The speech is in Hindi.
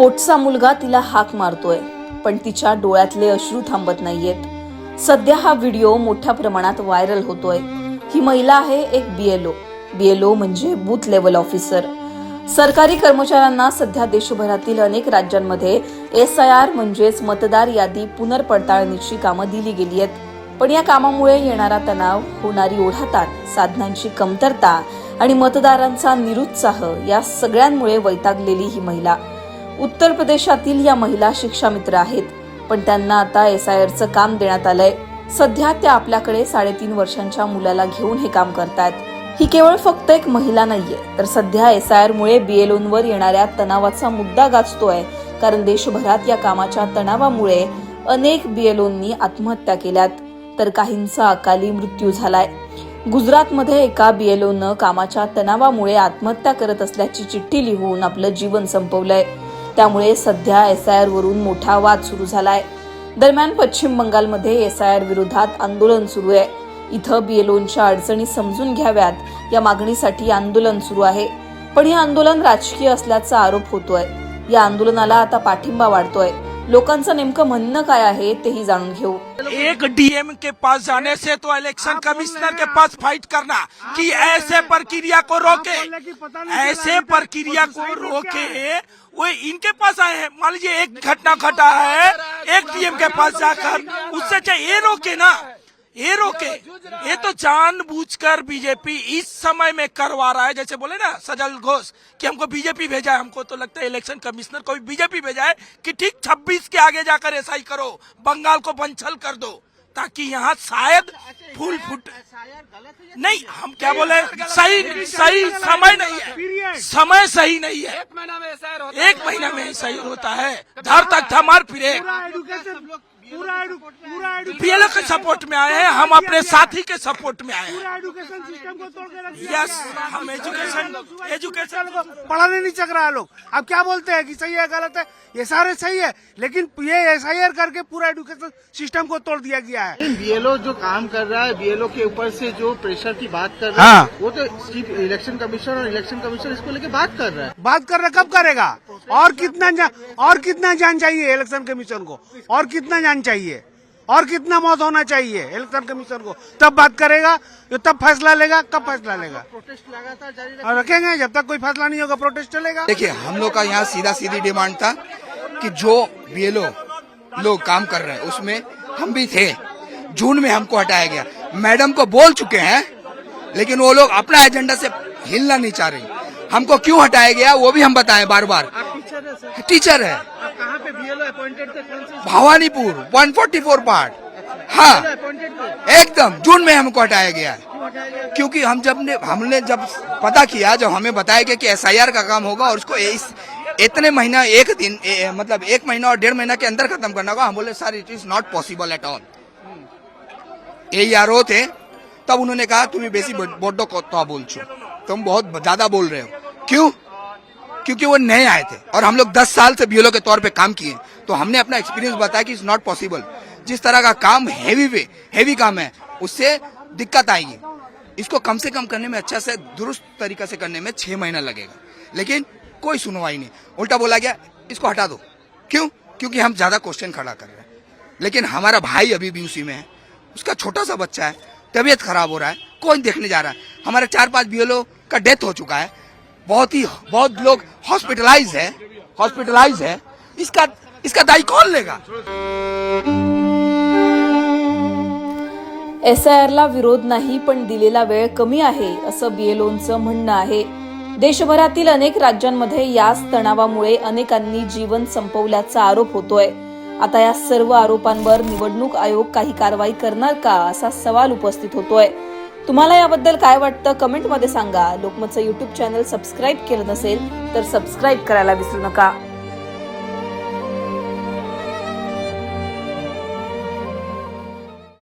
पोटचा मुलगा तिला हाक मारतोय पण तिच्या डोळ्यातले अश्रू थांबत नाहीयेत. सध्या हा व्हिडिओ मोठ्या प्रमाणात व्हायरल होतोय. ही महिला आहे एक बीएलओ बीएलओ म्हणजे बूथ लेवल ऑफिसर. सरकारी कर्मचाऱ्यांना सध्या देशभरातील अनेक राज्यांमध्ये एस आय आर म्हणजेच मतदार यादी पुनर्पडताळणीची कामं दिली गेली आहेत. पण या कामामुळे येणारा तणाव होणारी ओढाताण साधनांची कमतरता आणि मतदारांचा निरुत्साह या सगळ्यांमुळे वैतागलेली ही महिला. उत्तर प्रदेशातील या महिला शिक्षामित्र आहेत. पण त्यांना आता एस आय आरचं काम देण्यात आलंय. सध्या त्या आपल्याकडे साडेतीन वर्षांच्या मुलाला घेऊन हे काम करतात ही केवळ फक्त एक महिला नाहीये तर सध्या एस आय आर मुळे बीएलओंवर येणाऱ्या तणावाचा मुद्दा गाजतोय. कारण देशभरात या कामाच्या तणावामुळे अनेक बीएलओंनी आत्महत्या केल्यात तर काहींचा अकाली मृत्यू झालाय. गुजरातमध्ये एका बीएलओनं कामाच्या तणावामुळे आत्महत्या करत असल्याची चिठ्ठी लिहून आपलं जीवन संपवलंय. त्यामुळे सध्या एस आय आरवरून मोठा वाद सुरू झालाय. दरम्यान पश्चिम बंगालमध्ये एस आय आर विरोधात आंदोलन सुरू आहे. इथं बीएलओंच्या अडचणी समजून घ्याव्यात या मागणीसाठी आंदोलन सुरू आहे. पण हे आंदोलन राजकीय असल्याचा आरोप होतोय. या आंदोलनाला आता पाठिंबा वाढतोय. लोकांचं नेमकं म्हणणं काय आहे तेही जाणून घेऊ. एक डीएम के पास जाने से तो इलेक्शन कमिश्नर के पास फाइट करना कि ऐसे प्रक्रिया को रोके। ऐसे प्रक्रिया को रोके। वो इनके पास आए हैं। मान लीजिए एक घटना घटा है एक डीएम के पास जाकर उससे चाहे ये रोके ना। ये रोके। ये तो जानबूझकर बीजेपी इस समय में करवा रहा है जैसे बोले ना सजल घोष कि हमको बीजेपी भेजा है हमको तो लगता है इलेक्शन कमिश्नर को भी बीजेपी भेजा है कि ठीक 26 के आगे जाकर ऐसा ही करो बंगाल को बंचल कर दो ताकि यहाँ शायद फूल फूट नहीं हम क्या बोले? सही सही समय नहीं है। समय सही नहीं है। एक महीना में होता एक महीना में ऐसा ही होता है। धर तक थमार फिरे। पूरा पूरा edu- पीएलओ के सपोर्ट में आए हैं हम अपने साथी के सपोर्ट में आए पूरा सिस्टम को तोड़ के यस हम एजुकेशन एजुकेशन को पढ़ाने नहीं चक रहा है लोग। अब क्या बोलते हैं कि सही है गलत है? ये सारे सही है लेकिन ये एस करके पूरा एजुकेशन सिस्टम को तोड़ दिया गया है। बीएलओ जो काम कर रहा है बीएलओ के ऊपर से जो प्रेशर की बात कर रहा है हाँ। वो तो चीफ इलेक्शन कमीशन और इलेक्शन कमीशन इसको लेके बात कर रहा है। बात कर रहे कब करेगा? और कितना और कितना जान चाहिए इलेक्शन कमीशन को? और कितना जान चाहिए। और कितना मौत होना चाहिए इलेक्शन कमीशन को। तब बात करेगा ये तब फैसला लेगा, कब फैसला लेगा। प्रोटेस्ट लगातार रखेंगे, जब तक कोई फैसला नहीं होगा प्रोटेस्ट चलेगा। देखिए, हम लोग का यहाँ सीधा सीधी डिमांड था कि जो बीएलओ लोग काम कर रहे हैं, उसमें हम भी थे। जून में हमको हटाया गया। मैडम को बोल चुके हैं, लेकिन वो लोग अपना एजेंडा से हिलना नहीं चाह रही। हमको क्यों हटाया गया, वो भी हम बताएँ बार बार टीचर है। सर टीचर है आप कहाँ पे बीएलओ अपॉइंटेड थे कौन से भवानीपुर 144 पार्ट हाँ। एकदम जून में हमको हटाया गया है। क्योंकि हम जब ने हमने जब पता किया जब हमें बताया गया कि एसआईआर का काम होगा और उसको इस इतने महीना एक दिन ए, मतलब एक महीना और डेढ़ महीना के अंदर खत्म करना होगा हम बोले sir it is not possible at all A R O थे तब उन्होंने कहा तुम्हें बेसी बोडो को बोल छो तुम बहुत ज़्यादा बोल रहे हो। क्यों? क्योंकि वो नए आए थे। और हम लोग 10 साल से बीएलओ के तौर पे काम किए तो हमने अपना एक्सपीरियंस बताया कि इट्स नॉट पॉसिबल जिस तरह का काम हैवी पे हैवी काम है, उससे दिक्कत आएगी। इसको कम से कम करने में अच्छा से, दुरुस्त तरीका से करने में छह महीना लगेगा। लेकिन कोई सुनवाई नहीं। उल्टा बोला गया, इसको हटा दो। क्यों? क्योंकि हम ज़्यादा क्वेश्चन खड़ा कर रहे हैं। लेकिन हमारा भाई अभी भी उसी में है। उसका छोटा सा बच्चा है, तबीयत खराब हो रहा है, कोई देखने जा रहा है। हमारे चार पाँच बीएलओ का डेथ हो चुका है। बहुत ही बहुत लोग हॉस्पिटलाइज है हॉस्पिटलाइज है। इसका इसका दाई कौन लेगा? एस आय आरला विरोध नाही पण दिलेला वेळ कमी आहे असं बीएलओंचं म्हणणं आहे. देशभरातील अनेक राज्यांमध्ये याच तणावामुळे अनेकांनी जीवन संपवल्याचा आरोप होतोय. आता या सर्व आरोपांवर निवडणूक आयोग काही कारवाई करणार का असा सवाल उपस्थित होतोय. तुम्हाला याबद्दल काय वाटतं कमेंटमध्ये सांगा. लोकमतचं यूट्यूब चॅनल सबस्क्राईब केलं नसेल तर सबस्क्राईब करायला विसरू नका.